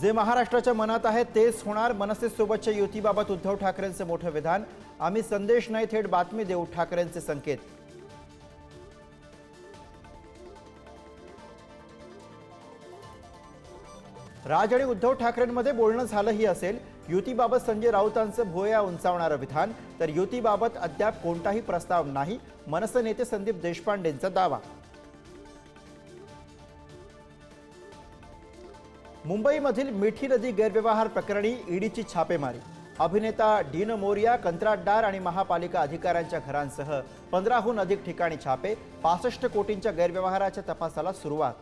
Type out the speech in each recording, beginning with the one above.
जे महाराष्ट्राच्या मनात आहे तेच होणार. मनसेसोबतच्या युतीबाबत उद्धव ठाकरेंचं मोठं विधान. आम्ही संदेश नाही थेट बातमी देऊ ठाकरेंचे संकेत. राज आणि उद्धव ठाकरेंमध्ये बोलणं झालंही असेल. युतीबाबत संजय राऊतांचं भुया उंचावणारं विधान. तर युतीबाबत अद्याप कोणताही प्रस्ताव नाही. मनसे नेते संदीप देशपांडेंचा दावा. मुंबईमधील मिठी नदी गैरव्यवहार प्रकरणी ईडीची छापेमारी. अभिनेता डीन मोरिया कंत्राटदार आणि महापालिका अधिकाऱ्यांच्या घरांसह पंधराहून अधिक ठिकाणी छापे पासष्ट कोटींच्या गैरव्यवहाराच्या तपासाला सुरुवात.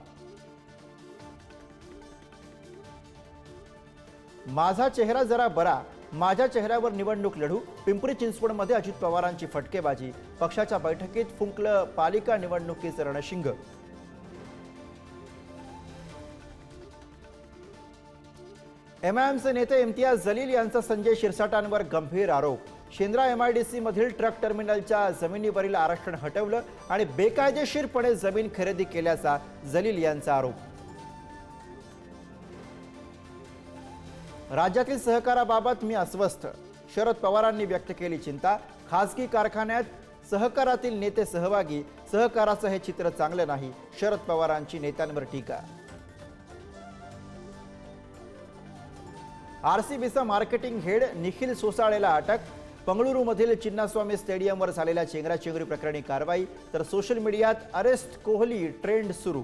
माझा चेहरा जरा बरा माझ्या चेहऱ्यावर निवडणूक लढू पिंपरी चिंचवडमध्ये अजित पवारांची फटकेबाजी पक्षाच्या बैठकीत फुंकलं पालिका निवडणुकीचं रणशिंग. एमआयएमचे नेते इम्तियाज जलील यांचा संजय शिरसाटांवर गंभीर आरोप. शेंद्रा एम एमआयडीसी मधील ट्रक टर्मिनलच्या जमिनीवरील आरक्षण हटवलं आणि बेकायदेशीरपणे जमीन खरेदी केल्याचा जलील यांचा आरोप. राज्यातील सहकाराबाबत मी अस्वस्थ. शरद पवारांनी व्यक्त केली चिंता. खासगी कारखान्यात सहकारातील नेते सहभागी. सहकाराचं हे चित्र चांगलं नाही. शरद पवारांची नेत्यांवर टीका. आर सी बीचा मार्केटिंग हेड निखिल सोसाळेला अटक. बंगळुरूमधील चिन्नास्वामी स्टेडियमवर झालेल्या चेंगराचेंगरी प्रकरणी कारवाई. तर सोशल मीडियात अरेस्ट कोहली ट्रेंड सुरू.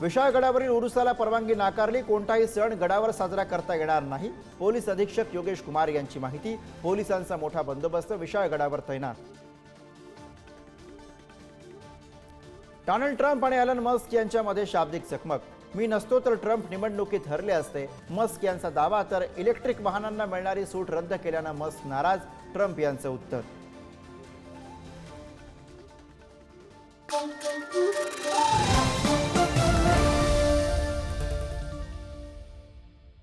विशाळगडावरील उरुसाला परवानगी नाकारली. कोणताही सण गडावर साजरा करता येणार नाही. पोलीस अधीक्षक योगेश कुमार यांची माहिती. पोलिसांचा मोठा बंदोबस्त विशाळ गडावर तैनात. डोनाल्ड ट्रम्प आणि एलन मस्क यांच्यामध्ये शाब्दिक चकमक. मी नसतो तर ट्रम्प निवडणुकीत हरले असते. मस्क यांचा दावा तर इलेक्ट्रिक वाहनांना मिळणारी सूट रद्द केल्यानं मस्क नाराज ट्रम्प यांचं उत्तर.